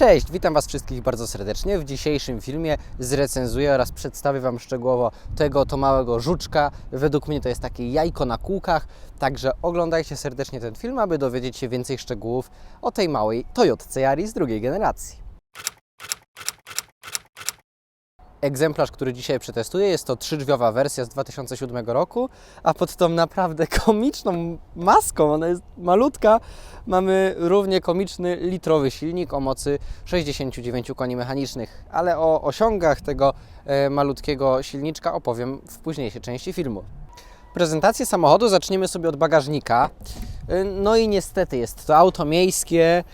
Cześć, witam Was wszystkich bardzo serdecznie. W dzisiejszym filmie zrecenzuję oraz przedstawię Wam szczegółowo tego oto małego żuczka. Według mnie to jest takie jajko na kółkach, także oglądajcie serdecznie ten film, aby dowiedzieć się więcej szczegółów o tej małej Toyotce Yaris drugiej generacji. Egzemplarz, który dzisiaj przetestuję, jest to trzydrzwiowa wersja z 2007 roku, a pod tą naprawdę komiczną maską, ona jest malutka, mamy równie komiczny litrowy silnik o mocy 69 koni mechanicznych. Ale o osiągach tego e, malutkiego silniczka opowiem w późniejszej części filmu. Prezentację samochodu zaczniemy sobie od bagażnika. E, No i niestety jest to auto miejskie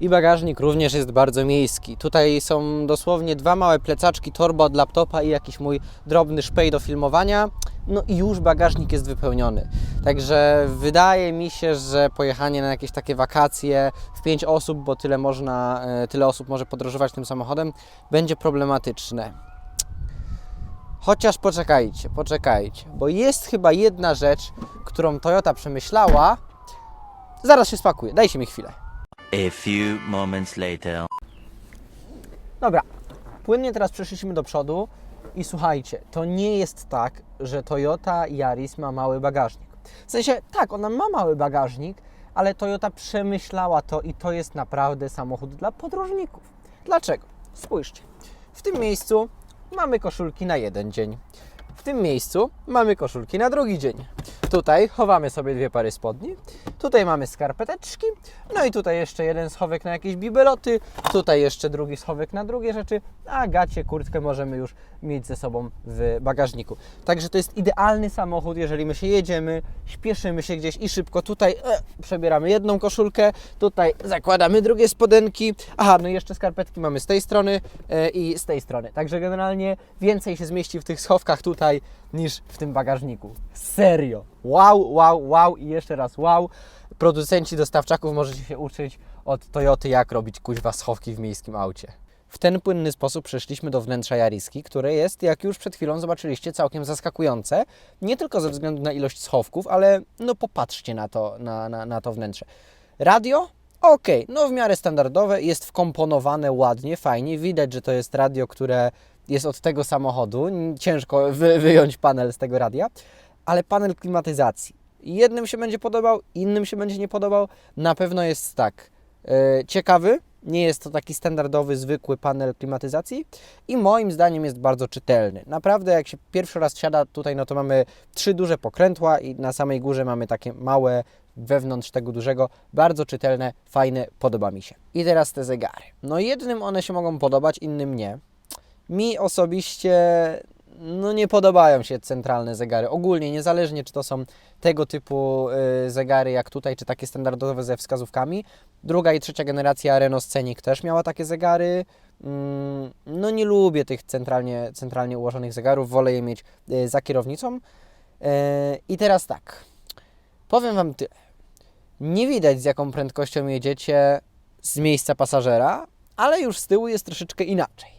i bagażnik również jest bardzo miejski. Tutaj są dosłownie dwa małe plecaczki, torba od laptopa i jakiś mój drobny szpej do filmowania. No i już bagażnik jest wypełniony. Także wydaje mi się, że pojechanie na jakieś takie wakacje w pięć osób, bo tyle można, e, tyle osób może podróżować tym samochodem, będzie problematyczne. Chociaż poczekajcie, poczekajcie, bo jest chyba jedna rzecz, którą Toyota przemyślała. Zaraz się spakuję, dajcie mi chwilę. A few moments later. Dobra, płynnie teraz przeszliśmy do przodu i słuchajcie, to nie jest tak, że Toyota Yaris ma mały bagażnik. W sensie, tak, ona ma mały bagażnik, ale Toyota przemyślała to i to jest naprawdę samochód dla podróżników. Dlaczego? Spójrzcie. W tym miejscu mamy koszulki na jeden dzień. W tym miejscu mamy koszulki na drugi dzień. Tutaj chowamy sobie dwie pary spodni. Tutaj mamy skarpeteczki. No i tutaj jeszcze jeden schowek na jakieś bibeloty. Tutaj jeszcze drugi schowek na drugie rzeczy. A gacie, kurtkę możemy już mieć ze sobą w bagażniku. Także to jest idealny samochód, jeżeli my się jedziemy, śpieszymy się gdzieś i szybko. Tutaj e, przebieramy jedną koszulkę, tutaj zakładamy drugie spodenki. Aha, no i jeszcze skarpetki mamy z tej strony e, i z tej strony. Także generalnie więcej się zmieści w tych schowkach tutaj niż w tym bagażniku. Serio. Wow, wow, wow i jeszcze raz wow. Producenci dostawczaków możecie się uczyć od Toyoty, jak robić kuźwa schowki w miejskim aucie. W ten płynny sposób przeszliśmy do wnętrza Jariski, które jest, jak już przed chwilą zobaczyliście, całkiem zaskakujące. Nie tylko ze względu na ilość schowków, ale no popatrzcie na to, na, na, na to wnętrze. Radio? Okej, no w miarę standardowe, jest wkomponowane ładnie, fajnie. Widać, że to jest radio, które jest od tego samochodu. Ciężko wy, wyjąć panel z tego radia, ale panel klimatyzacji. Jednym się będzie podobał, innym się będzie nie podobał. Na pewno jest tak. e, ciekawy, nie jest to taki standardowy, zwykły panel klimatyzacji i moim zdaniem jest bardzo czytelny. Naprawdę, jak się pierwszy raz wsiada tutaj, no to mamy trzy duże pokrętła i na samej górze mamy takie małe wewnątrz tego dużego, bardzo czytelne, fajne, podoba mi się. I teraz te zegary. No jednym one się mogą podobać, innym nie. Mi osobiście no nie podobają się centralne zegary. Ogólnie, niezależnie czy to są tego typu y, zegary jak tutaj, czy takie standardowe ze wskazówkami. Druga i trzecia generacja Renault Scenic też miała takie zegary. Mm, No nie lubię tych centralnie, centralnie ułożonych zegarów, wolę je mieć y, za kierownicą. Y, I teraz tak, powiem Wam tyle. Nie widać z jaką prędkością jedziecie z miejsca pasażera, ale już z tyłu jest troszeczkę inaczej.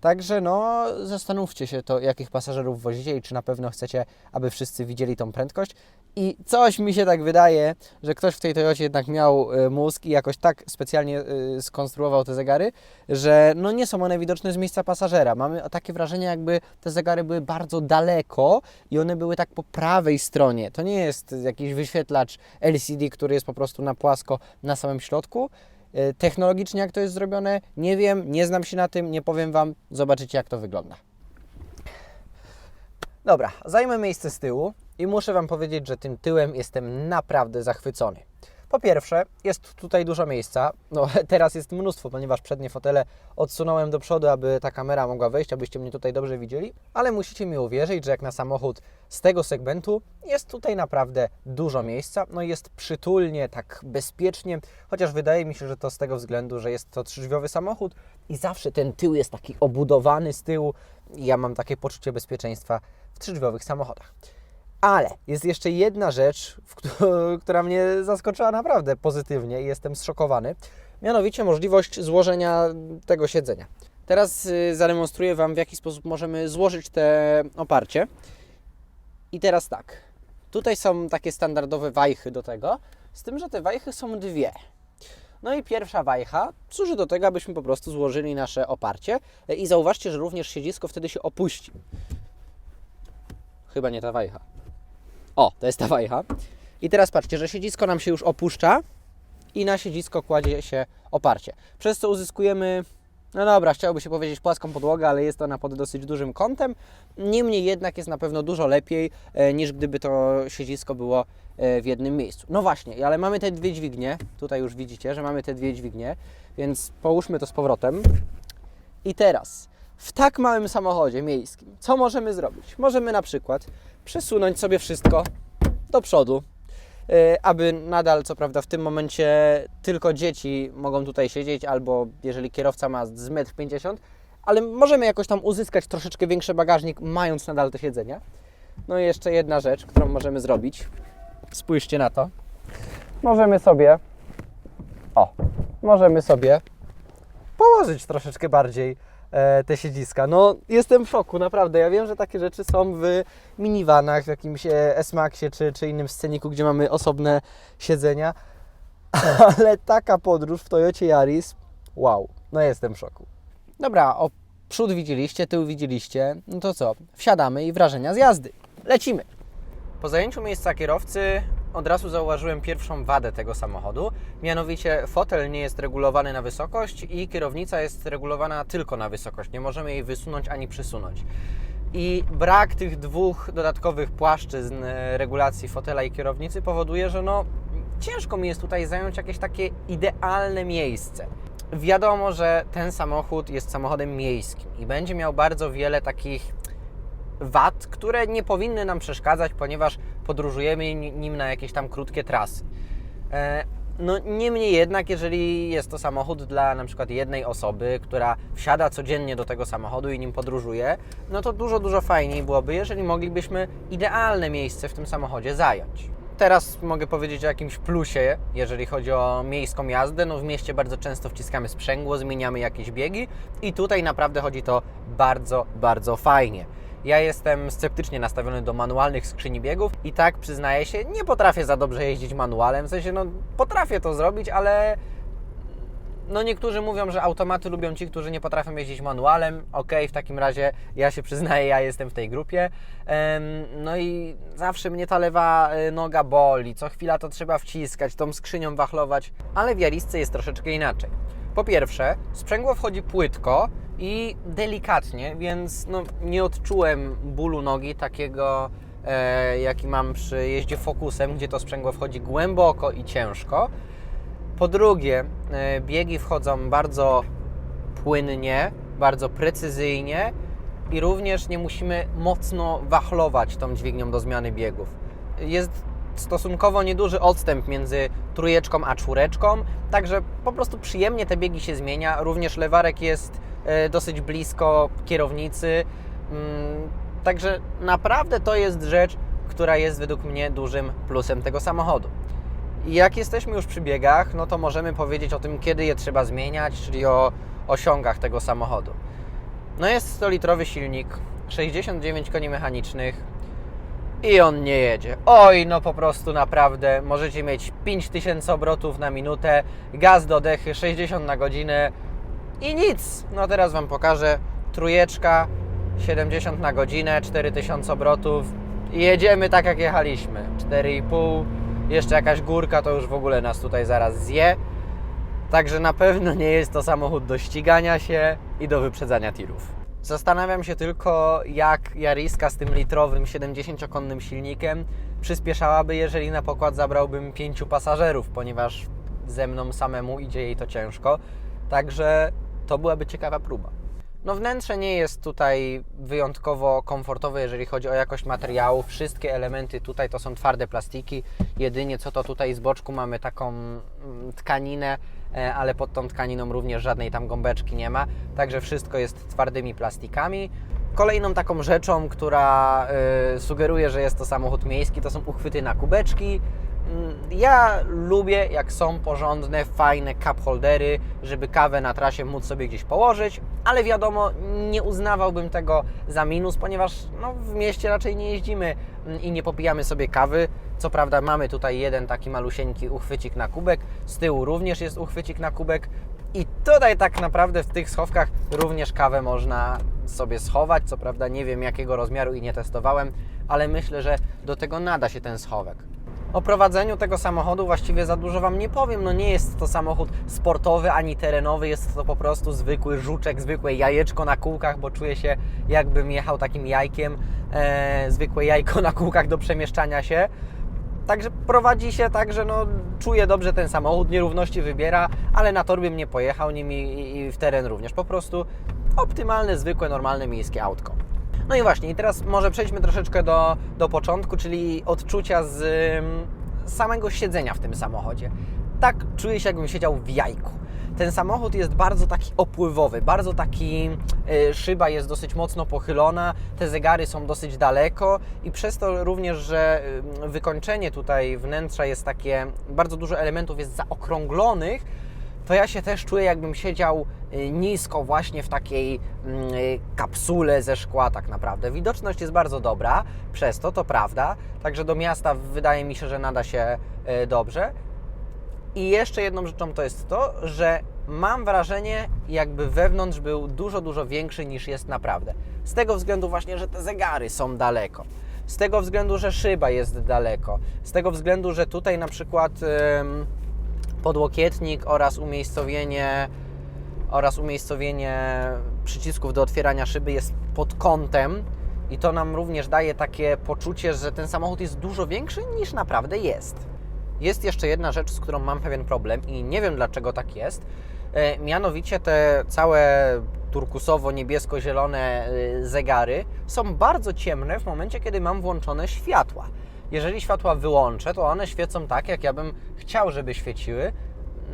Także no, zastanówcie się to, jakich pasażerów wozicie i czy na pewno chcecie, aby wszyscy widzieli tą prędkość. I coś mi się tak wydaje, że ktoś w tej Toyocie jednak miał y, mózg i jakoś tak specjalnie y, skonstruował te zegary, że no nie są one widoczne z miejsca pasażera. Mamy takie wrażenie, jakby te zegary były bardzo daleko i one były tak po prawej stronie. To nie jest jakiś wyświetlacz LCD, który jest po prostu na płasko na samym środku. Y, Technologicznie jak to jest zrobione, nie wiem, nie znam się na tym, nie powiem Wam, zobaczycie jak to wygląda. Dobra, zajmę miejsce z tyłu i muszę Wam powiedzieć, że tym tyłem jestem naprawdę zachwycony. Po pierwsze, jest tutaj dużo miejsca. No, teraz jest mnóstwo, ponieważ przednie fotele odsunąłem do przodu, aby ta kamera mogła wejść, abyście mnie tutaj dobrze widzieli. Ale musicie mi uwierzyć, że jak na samochód z tego segmentu jest tutaj naprawdę dużo miejsca. No jest przytulnie, tak bezpiecznie, chociaż wydaje mi się, że to z tego względu, że jest to trzydrzwiowy samochód i zawsze ten tył jest taki obudowany z tyłu. Ja mam takie poczucie bezpieczeństwa w trzydrzwiowych samochodach. Ale jest jeszcze jedna rzecz, która mnie zaskoczyła naprawdę pozytywnie i jestem zszokowany. Mianowicie możliwość złożenia tego siedzenia. Teraz y, zademonstruję Wam, w jaki sposób możemy złożyć te oparcie. I teraz tak. Tutaj są takie standardowe wajchy do tego, z tym, że te wajchy są dwie. No i pierwsza wajcha służy do tego, abyśmy po prostu złożyli nasze oparcie i zauważcie, że również siedzisko wtedy się opuści. Chyba nie ta wajcha. O, to jest ta wajcha. I teraz patrzcie, że siedzisko nam się już opuszcza i na siedzisko kładzie się oparcie. Przez co uzyskujemy, no dobra, chciałoby się powiedzieć płaską podłogę, ale jest ona pod dosyć dużym kątem. Niemniej jednak jest na pewno dużo lepiej e, niż gdyby to siedzisko było e, w jednym miejscu. No właśnie, ale mamy te dwie dźwignie. Tutaj już widzicie, że mamy te dwie dźwignie, więc połóżmy to z powrotem. I teraz, w tak małym samochodzie miejskim, co możemy zrobić? Możemy na przykład przesunąć sobie wszystko do przodu, e, aby nadal, co prawda, w tym momencie tylko dzieci mogą tutaj siedzieć, albo jeżeli kierowca ma z 1,50 m, ale możemy jakoś tam uzyskać troszeczkę większy bagażnik, mając nadal te siedzenia. No i jeszcze jedna rzecz, którą możemy zrobić. Spójrzcie na to. Możemy sobie, o, możemy sobie położyć troszeczkę bardziej te siedziska. No, jestem w szoku, naprawdę. Ja wiem, że takie rzeczy są w minivanach, w jakimś e, S-Maxie czy, czy innym sceniku, gdzie mamy osobne siedzenia, ale taka podróż w Toyocie Yaris, wow, no jestem w szoku. Dobra, o przód widzieliście, tył widzieliście, no to co, wsiadamy i wrażenia z jazdy. Lecimy! Po zajęciu miejsca kierowcy od razu zauważyłem pierwszą wadę tego samochodu. Mianowicie fotel nie jest regulowany na wysokość i kierownica jest regulowana tylko na wysokość. Nie możemy jej wysunąć ani przysunąć. I brak tych dwóch dodatkowych płaszczyzn e, regulacji fotela i kierownicy powoduje, że no ciężko mi jest tutaj zająć jakieś takie idealne miejsce. Wiadomo, że ten samochód jest samochodem miejskim i będzie miał bardzo wiele takich wad, które nie powinny nam przeszkadzać, ponieważ podróżujemy ni- nim na jakieś tam krótkie trasy. E, No niemniej jednak, jeżeli jest to samochód dla na przykład jednej osoby, która wsiada codziennie do tego samochodu i nim podróżuje, no to dużo, dużo fajniej byłoby, jeżeli moglibyśmy idealne miejsce w tym samochodzie zająć. Teraz mogę powiedzieć o jakimś plusie, jeżeli chodzi o miejską jazdę. No w mieście bardzo często wciskamy sprzęgło, zmieniamy jakieś biegi i tutaj naprawdę chodzi to bardzo, bardzo fajnie. Ja jestem sceptycznie nastawiony do manualnych skrzyni biegów i tak przyznaję się, nie potrafię za dobrze jeździć manualem. W sensie, no potrafię to zrobić, ale no niektórzy mówią, że automaty lubią ci, którzy nie potrafią jeździć manualem. Okej, w takim razie ja się przyznaję, ja jestem w tej grupie. No i zawsze mnie ta lewa y, noga boli, co chwila to trzeba wciskać, tą skrzynią wachlować, ale w Jarisce jest troszeczkę inaczej. Po pierwsze, sprzęgło wchodzi płytko i delikatnie, więc no, nie odczułem bólu nogi takiego, e, jaki mam przy jeździe Focusem, gdzie to sprzęgło wchodzi głęboko i ciężko. Po drugie, e, biegi wchodzą bardzo płynnie, bardzo precyzyjnie i również nie musimy mocno wachlować tą dźwignią do zmiany biegów. Jest stosunkowo nieduży odstęp między trójeczką a czwóreczką, także po prostu przyjemnie te biegi się zmienia. Również lewarek jest e, dosyć blisko kierownicy, Mm, także naprawdę to jest rzecz, która jest według mnie dużym plusem tego samochodu. Jak jesteśmy już przy biegach, no to możemy powiedzieć o tym, kiedy je trzeba zmieniać, czyli o osiągach tego samochodu. No jest 100-litrowy silnik, 69 koni mechanicznych i on nie jedzie. Oj, no po prostu naprawdę możecie mieć 5000 obrotów na minutę, gaz do dechy 60 na godzinę i nic. No teraz Wam pokażę. Trójeczka, 70 na godzinę, 4000 obrotów i jedziemy tak jak jechaliśmy. 4,5, jeszcze jakaś górka to już w ogóle nas tutaj zaraz zje. Także na pewno nie jest to samochód do ścigania się i do wyprzedzania tirów. Zastanawiam się tylko, jak Jariska z tym litrowym 70-konnym silnikiem przyspieszałaby, jeżeli na pokład zabrałbym pięciu pasażerów, ponieważ ze mną samemu idzie jej to ciężko. Także to byłaby ciekawa próba. No wnętrze nie jest tutaj wyjątkowo komfortowe, jeżeli chodzi o jakość materiału. Wszystkie elementy tutaj to są twarde plastiki. Jedynie co to tutaj z boczku mamy taką mm, tkaninę, ale pod tą tkaniną również żadnej tam gąbeczki nie ma. Także wszystko jest twardymi plastikami. Kolejną taką rzeczą, która y, sugeruje, że jest to samochód miejski, to są uchwyty na kubeczki. Mm, Ja lubię, jak są porządne, fajne cup holdery, żeby kawę na trasie móc sobie gdzieś położyć, ale wiadomo, nie uznawałbym tego za minus, ponieważ no, w mieście raczej nie jeździmy mm, i nie popijamy sobie kawy. Co prawda mamy tutaj jeden taki malusieńki uchwycik na kubek, z tyłu również jest uchwycik na kubek i tutaj tak naprawdę w tych schowkach również kawę można sobie schować. Co prawda nie wiem jakiego rozmiaru i nie testowałem, ale myślę, że do tego nada się ten schowek. O prowadzeniu tego samochodu właściwie za dużo Wam nie powiem. No nie jest to samochód sportowy ani terenowy, jest to po prostu zwykły żuczek, zwykłe jajeczko na kółkach, bo czuję się jakbym jechał takim jajkiem, e, zwykłe jajko na kółkach do przemieszczania się. Także prowadzi się tak, że no, czuję dobrze ten samochód, nierówności wybiera, ale na tor bym nie pojechał nim i, i w teren również. Po prostu optymalne, zwykłe, normalne miejskie autko. No i właśnie, i teraz może przejdźmy troszeczkę do, do początku, czyli odczucia z ym, samego siedzenia w tym samochodzie. Tak czuję się, jakbym siedział w jajku. Ten samochód jest bardzo taki opływowy, bardzo taki, y, szyba jest dosyć mocno pochylona, te zegary są dosyć daleko i przez to również, że y, wykończenie tutaj wnętrza jest takie, bardzo dużo elementów jest zaokrąglonych, to ja się też czuję, jakbym siedział y, nisko właśnie w takiej mm, y, kapsule ze szkła tak naprawdę. Widoczność jest bardzo dobra, przez to, to prawda, także do miasta wydaje mi się, że nada się y, dobrze. I jeszcze jedną rzeczą to jest to, że mam wrażenie, jakby wewnątrz był dużo, dużo większy niż jest naprawdę. Z tego względu właśnie, że te zegary są daleko. Z tego względu, że szyba jest daleko. Z tego względu, że tutaj na przykład ym, podłokietnik oraz umiejscowienie oraz umiejscowienie przycisków do otwierania szyby jest pod kątem i to nam również daje takie poczucie, że ten samochód jest dużo większy niż naprawdę jest. Jest jeszcze jedna rzecz, z którą mam pewien problem i nie wiem dlaczego tak jest. E, mianowicie te całe turkusowo-niebiesko-zielone y, zegary są bardzo ciemne w momencie, kiedy mam włączone światła. Jeżeli światła wyłączę, to one świecą tak, jak ja bym chciał, żeby świeciły.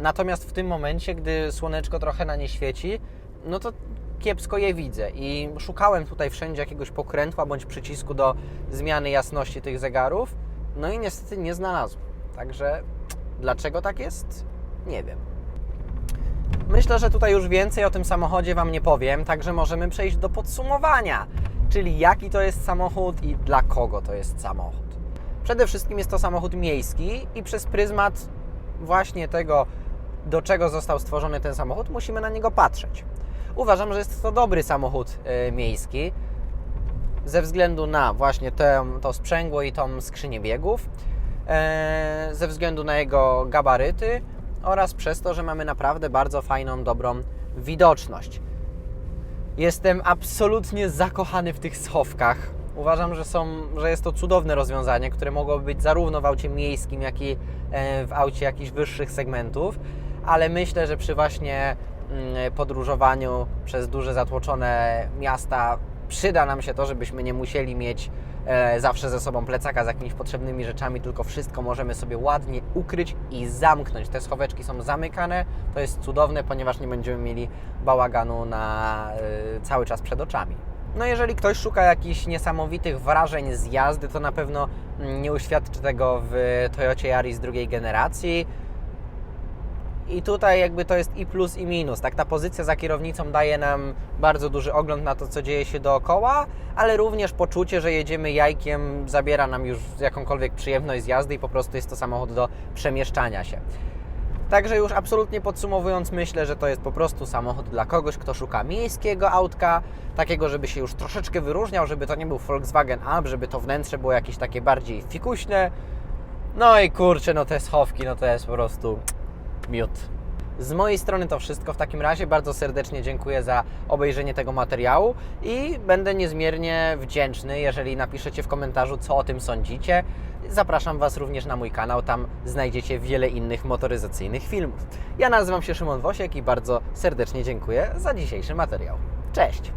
Natomiast w tym momencie, gdy słoneczko trochę na nie świeci, no to kiepsko je widzę. I szukałem tutaj wszędzie jakiegoś pokrętła bądź przycisku do zmiany jasności tych zegarów. No i niestety nie znalazłem. Także dlaczego tak jest? Nie wiem. Myślę, że tutaj już więcej o tym samochodzie Wam nie powiem, także możemy przejść do podsumowania, czyli jaki to jest samochód i dla kogo to jest samochód. Przede wszystkim jest to samochód miejski i przez pryzmat właśnie tego, do czego został stworzony ten samochód, musimy na niego patrzeć. Uważam, że jest to dobry samochód e, miejski ze względu na właśnie tę, to sprzęgło i tą skrzynię biegów, e, ze względu na jego gabaryty oraz przez to, że mamy naprawdę bardzo fajną, dobrą widoczność. Jestem absolutnie zakochany w tych schowkach. Uważam, że, są, że jest to cudowne rozwiązanie, które mogłoby być zarówno w aucie miejskim, jak i e, w aucie jakichś wyższych segmentów, ale myślę, że przy właśnie mm, podróżowaniu przez duże zatłoczone miasta przyda nam się to, żebyśmy nie musieli mieć e, zawsze ze sobą plecaka z jakimiś potrzebnymi rzeczami, tylko wszystko możemy sobie ładnie ukryć i zamknąć. Te schoweczki są zamykane, to jest cudowne, ponieważ nie będziemy mieli bałaganu na e, cały czas przed oczami. No jeżeli ktoś szuka jakichś niesamowitych wrażeń z jazdy, to na pewno mm, nie uświadczy tego w Toyocie Yaris drugiej generacji. I tutaj jakby to jest i plus i minus. Tak, ta pozycja za kierownicą daje nam bardzo duży ogląd na to, co dzieje się dookoła, ale również poczucie, że jedziemy jajkiem, zabiera nam już jakąkolwiek przyjemność z jazdy i po prostu jest to samochód do przemieszczania się. Także już absolutnie podsumowując, myślę, że to jest po prostu samochód dla kogoś, kto szuka miejskiego autka, takiego, żeby się już troszeczkę wyróżniał, żeby to nie był Volkswagen Up, żeby to wnętrze było jakieś takie bardziej fikuśne. No i kurczę, no te schowki, no to jest po prostu miód. Z mojej strony to wszystko. W takim razie bardzo serdecznie dziękuję za obejrzenie tego materiału i będę niezmiernie wdzięczny, jeżeli napiszecie w komentarzu, co o tym sądzicie. Zapraszam Was również na mój kanał, tam znajdziecie wiele innych motoryzacyjnych filmów. Ja nazywam się Szymon Wosiek i bardzo serdecznie dziękuję za dzisiejszy materiał. Cześć!